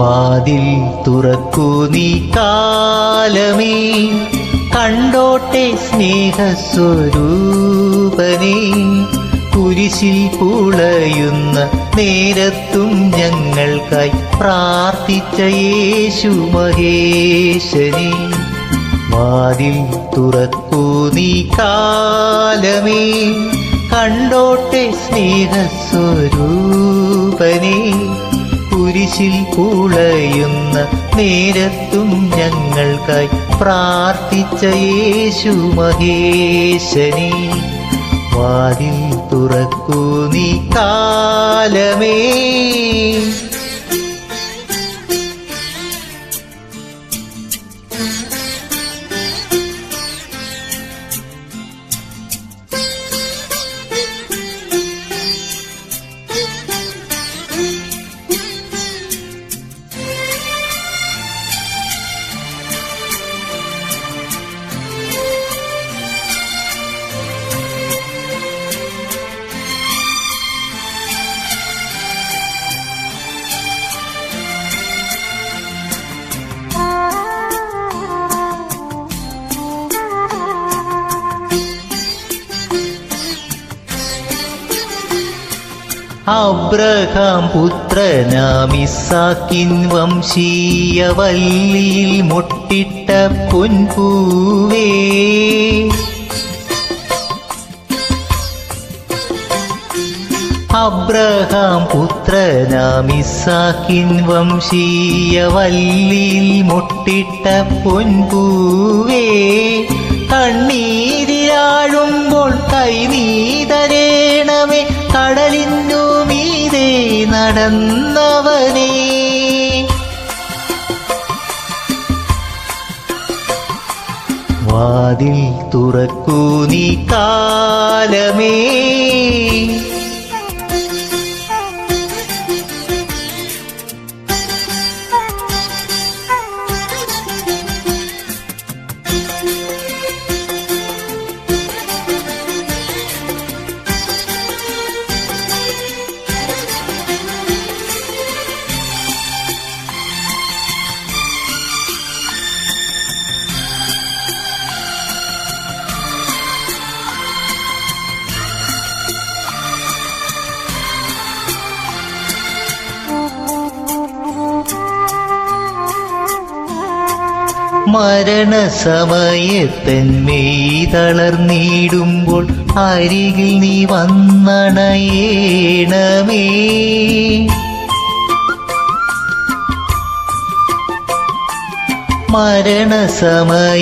വാതിൽ തുറക്കൂ നീ കാലമേ. കണ്ടോട്ടെ സ്നേഹസ്വരൂപനേ. കുരിശിൽ പുളയുന്ന നേരത്തും ഞങ്ങൾക്കായി പ്രാർത്ഥിച്ച യേശു മഹേശനെ. വാതിൽ തുറക്കൂ നീ കാലമേ. കണ്ടോട്ടെ സ്നേഹസ്വരൂപനേ. കുരിശിൽ കുളയുന്ന നേരത്തും ഞങ്ങൾക്കായി പ്രാർത്ഥിച്ച യേശു മഹേശനെ വാതിൽ തുറക്കൂ നീ കാലമേ. അബ്രഹാം പുത്രനാമിസാക്കിൻ വംശീയ വല്ലിയിൽ മുട്ടിട്ട പൊൻപൂവേ. അബ്രഹാം പുത്രനാമിസാക്കിൻ വംശീയ വല്ലിയിൽ മുട്ടിട്ട പൊൻപൂവേ. കണ്ണീരിലാഴുമ്പോൾ കൈ നീതരേണമേ കടലിന്നു നടന്നവനേ. വാതിൽ തുറക്കൂ നീ കാലമേ. മരണസമയത്തന്മേയ് തളർന്നിടുമ്പോൾ അരികിൽ നീ വന്നണയേണമേ.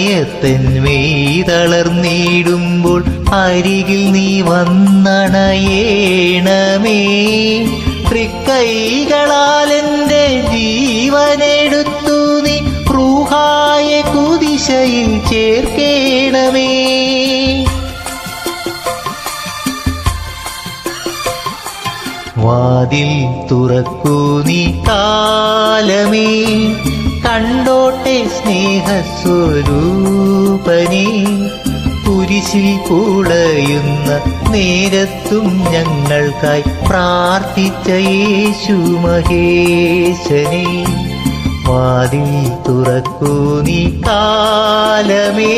മരണസമയത്തന്മേയ് തളർന്നിടുമ്പോൾ അരികിൽ നീ വന്നണയേണമേ. തൃക്കൈകളാൽ എന്റെ കുതിശയിൽ ചേർക്കേണമേ. വാതിൽ തുറക്കൂ നീ കാലമേ. കണ്ടോട്ടെ സ്നേഹസ്വരൂപനെ. കുരിശിൽ കൂടയുന്ന നേരത്തും ഞങ്ങൾക്കായി പ്രാർത്ഥിച്ച യേശു മഹേശനെ. വാതിൽ തുറക്കൂ നീ കാലമേ.